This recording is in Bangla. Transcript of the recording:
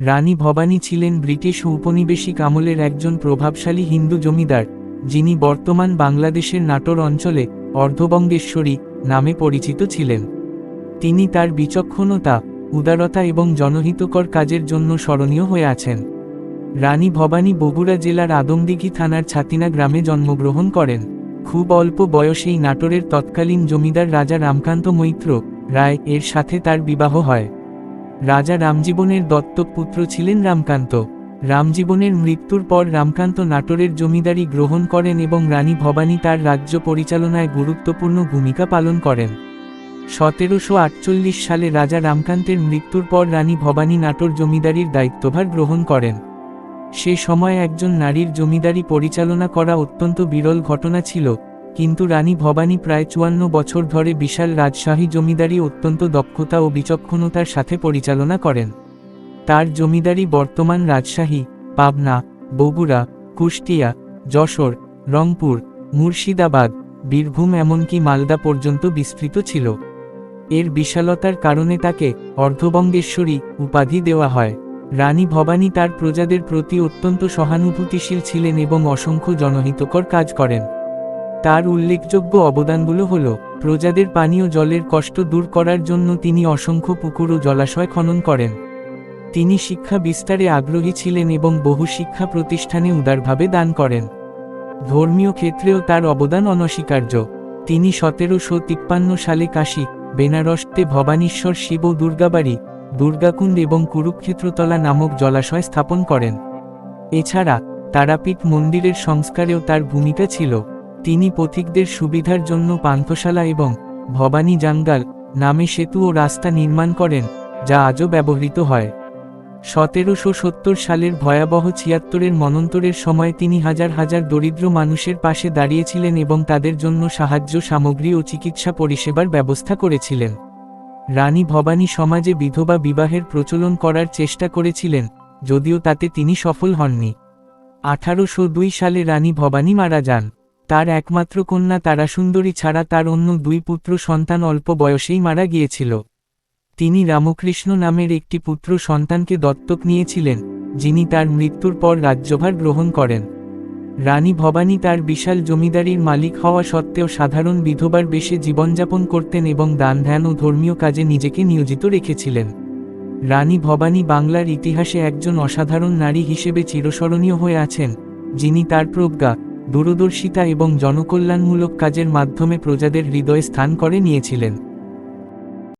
রানী ভবানী ছিলেন ব্রিটিশ উপনিবেশিক আমলের একজন প্রভাবশালী হিন্দু জমিদার, যিনি বর্তমান বাংলাদেশের নাটোর অঞ্চলে অর্ধবঙ্গেশ্বরী নামে পরিচিত ছিলেন। তিনি তার বিচক্ষণতা, উদারতা এবং জনহিতকর কাজের জন্য স্মরণীয় হয়ে আছেন। রানী ভবানী বগুড়া জেলার আদমদিঘি থানার ছাতিনা গ্রামে জন্মগ্রহণ করেন। খুব অল্প বয়সেই নাটোরের তৎকালীন জমিদার রাজা রামকান্ত মৈত্র রায় এর সাথে তার বিবাহ হয়। রাজা রামজীবনের দত্তক পুত্র ছিলেন রামকান্ত। রামজীবনের মৃত্যুর পর রামকান্ত নাটোরের জমিদারি গ্রহণ করেন এবং রানী ভবানী তার রাজ্য পরিচালনায় গুরুত্বপূর্ণ ভূমিকা পালন করেন। সতেরোশো আটচল্লিশ সালে রাজা রামকান্তের মৃত্যুর পর রানী ভবানী নাটোর জমিদারির দায়িত্বভার গ্রহণ করেন। সে সময় একজন নারীর জমিদারি পরিচালনা করা অত্যন্ত বিরল ঘটনা ছিল। কিন্তু রানী ভবানী প্রায় চুয়ান্ন বছর ধরে বিশাল রাজশাহী জমিদারি অত্যন্ত দক্ষতা ও বিচক্ষণতার সাথে পরিচালনা করেন। তার জমিদারি বর্তমান রাজশাহী, পাবনা, বগুড়া, কুষ্টিয়া, যশোর, রংপুর, মুর্শিদাবাদ, বীরভূম এমনকি মালদা পর্যন্ত বিস্তৃত ছিল। এর বিশালতার কারণে তাকে অর্ধবঙ্গেশ্বরী উপাধি দেওয়া হয়। রানী ভবানী তার প্রজাদের প্রতি অত্যন্ত সহানুভূতিশীল ছিলেন এবং অসংখ্য জনহিতকর কাজ করেন। তার উল্লেখযোগ্য অবদানগুলো হল, প্রজাদের পানীয় জলের কষ্ট দূর করার জন্য তিনি অসংখ্য পুকুর ও জলাশয় খনন করেন। তিনি শিক্ষা বিস্তারে আগ্রহী ছিলেন এবং বহু শিক্ষা প্রতিষ্ঠানে উদারভাবে দান করেন। ধর্মীয় ক্ষেত্রেও তার অবদান অনস্বীকার্য। তিনি সতেরোশো তিপ্পান্ন সালে কাশী বেনারসতে ভবানীশ্বর শিব দুর্গাবাড়ি, দুর্গাকুণ্ড এবং কুরুক্ষেত্রতলা নামক জলাশয় স্থাপন করেন। এছাড়া, তারাপীঠ মন্দিরের সংস্কারেও তার ভূমিকা ছিল। তিনি পথিকদের সুবিধার জন্য পান্থশালা এবং ভবানী জাঙ্গাল নামে সেতু ও রাস্তা নির্মাণ করেন, যা আজও ব্যবহৃত হয়। সতেরোশো সত্তর সালের ভয়াবহ ছিয়াত্তরের মনন্তরের সময় তিনি হাজার হাজার দরিদ্র মানুষের পাশে দাঁড়িয়েছিলেন এবং তাদের জন্য সাহায্য, সামগ্রী ও চিকিৎসা পরিষেবার ব্যবস্থা করেছিলেন। রানী ভবানী সমাজে বিধবা বিবাহের প্রচলন করার চেষ্টা করেছিলেন, যদিও তাতে তিনি সফল হননি। আঠারোশো দুই সালে রানী ভবানী মারা যান। তার একমাত্র কন্যা তারাসুন্দরী ছাড়া তার অন্য দুই পুত্র সন্তান অল্প বয়সেই মারা গিয়েছিল। তিনি রামকৃষ্ণ নামের একটি পুত্র সন্তানকে দত্তক নিয়েছিলেন, যিনি তার মৃত্যুর পর রাজ্যভার গ্রহণ করেন। রানী ভবানী তার বিশাল জমিদারির মালিক হওয়া সত্ত্বেও সাধারণ বিধবার বেশে জীবনযাপন করতেন এবং দান ধ্যান ও ধর্মীয় কাজে নিজেকে নিয়োজিত রেখেছিলেন। রানী ভবানী বাংলার ইতিহাসে একজন অসাধারণ নারী হিসেবে চিরস্মরণীয় হয়ে আছেন, যিনি তার প্রজ্ঞা দূরদর্শিতা এবং জনকল্যাণমূলক কাজের মাধ্যমে প্রজাদের হৃদয়ে স্থান করে নিয়েছিলেন।